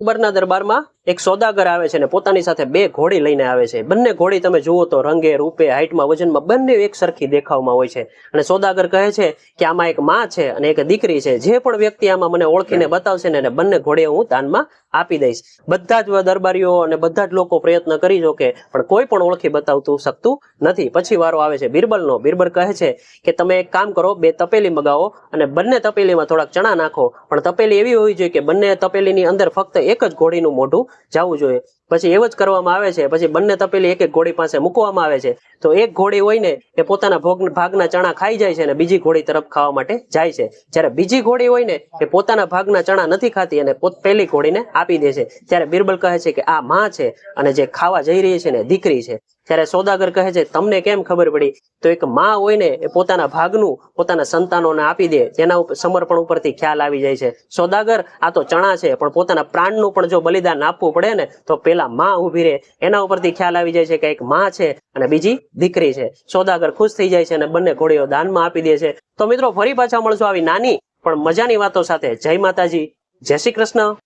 અકબરના દરબારમાં એક સોદાગર આવે છે અને પોતાની સાથે બે ઘોડી લઈને આવે છે. બંને ઘોડી તમે જુઓ તો રંગે રૂપે હાઇટમાં વજનમાં બંને એક સરખી દેખાવમાં હોય છે. અને સોદાગર કહે છે કે આમાં એક માં છે અને એક દીકરી છે. જે પણ વ્યક્તિ આમાં મને ઓળખીને બતાવશે ને બંને ઘોડીઓ હું દાનમાં આપી દઈશ. બધા જ દરબારીઓ અને બધા જ લોકો પ્રયત્ન કરી જોકે પણ કોઈ પણ ઓળખી બતાવતું શકતું નથી. પછી વારો આવે છે બિરબલનો. બિરબલ કહે છે કે તમે એક કામ કરો બે તપેલી મગાવો અને બંને તપેલીમાં થોડાક ચણા નાખો. પણ તપેલી એવી હોવી જોઈએ કે બંને તપેલીની અંદર ફક્ત એક જ ઘોડીનું મોઢું જવું જોઈએ. પછી એવું જ કરવામાં આવે છે. પછી બંને તપેલી એક એક ઘોડી પાસે મૂકવામાં આવે છે. તો એક ઘોડી હોય ને, એ પોતાના ભોગ, ભાગના ચણા ખાઈ જાય છે અને બીજી ઘોડી તરફ ખાવા માટે જાય છે. જ્યારે બીજી ઘોડી હોય ને, એ પોતાના ભાગના ચણા નથી ખાતી અને પહેલી ઘોડીને આપી દે છે. ત્યારે બિરબલ કહે છે કે આ માં છે અને જે ખાવા જઈ રહી છે ને દીકરી છે. ત્યારે સોદાગર કહે છે, તમને કેમ ખબર પડી? તો એક માં હોય ને, એ પોતાના ભાગનું, પોતાના સંતાનોને આપી દે. તેના સમર્પણ ઉપરથી ખ્યાલ આવી જાય છે. સોદાગર, આ તો ચણા છે, પણ પોતાના પ્રાણનું પણ જો બલિદાન આપવું પડે ને, તો પેલા માં ઊભી રહે, એના ઉપરથી ખ્યાલ આવી જાય છે કે એક માં છે અને બીજી દીકરી છે. સોદાગર ખુશ થઈ જાય છે અને બંને ઘોડીઓ દાનમાં આપી દે છે. તો મિત્રો ફરી પાછા મળશું આવી નાની પણ મજાની વાતો સાથે. જય માતાજી, જય શ્રી કૃષ્ણ.